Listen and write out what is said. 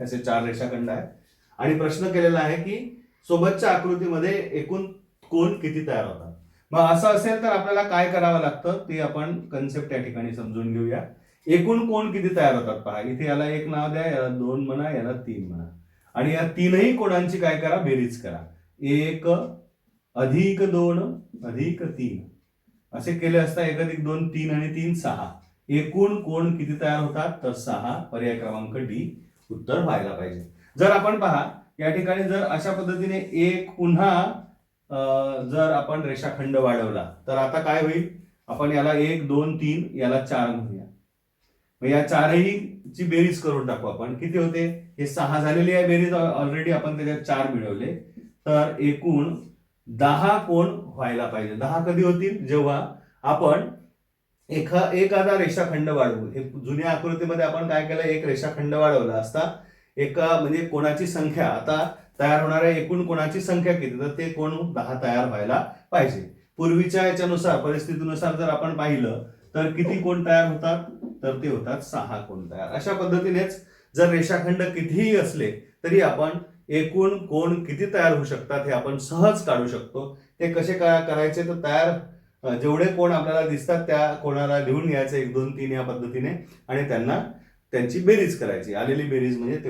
असे चार रेषाखंड आहेत. आणि प्रश्न केलेला आहे की सोबतच्या आकृतीमध्ये एकूण कोण किती तयार होतात? मग असं असेल तर आपल्याला काय करावं लागतं ते आपण कन्सेप्ट या ठिकाणी समजून घेऊया. एकूण कोण किती तयार होतात पहा. इथे याला एक नाव द्या याला दोन म्हणा याला तीन म्हणा. आणि या तीनही कोणांची काय करा? बेरीज करा. एक अधिक दोन अधिक तीन. असे केले असता एक अधिक दोन तीन आणि तीन सहा. एकूण कोण किती तयार होतात? तर सहा. पर्याय क्रमांक डी. उत्तर व्हायला पाहिजे. जर आपण पहा या ठिकाणी जर अशा पद्धतीने एक पुन्हा जर आपण रेषाखंड वाढवला तर आता काय होईल? आपण याला एक दोन तीन याला चार म्हणूया. मग या चारही ची बेरीज करून टाकू आपण. किती होते? हे सहा झालेली आहे बेरीज ऑलरेडी आपण त्याच्यात चार मिळवले. तर एकूण दहा कोण व्हायला पाहिजे? दहा कधी होतील? जेव्हा आपण एखा एखादा रेषाखंड वाढवू. हे जुन्या आकृतीमध्ये आपण काय केलं? एक रेषाखंड वाढवला असता. एका म्हणजे कोणाची संख्या? आता तयार होणाऱ्या एकूण कोणाची संख्या किती? तर ते कोण दहा तयार व्हायला पाहिजे. पूर्वीच्या याच्यानुसार परिस्थितीनुसार जर आपण पाहिलं तर किती कोण तयार होतात? तर ते होतात सहा कोण तयार. अशा पद्धतीनेच जर रेषाखंड कितीही असले तरी आपण एकूण कोण किती तयार होऊ शकतात हे आपण सहज काढू शकतो. ते कसे काय करायचे? तर तयार जेवढे कोण आपल्याला दिसतात त्या कोणाला लिहून घ्यायचं एक दोन तीन या पद्धतीने आणि त्यांना त्यांची बेरीज करायची. आलेली बेरीज म्हणजे तेवढी.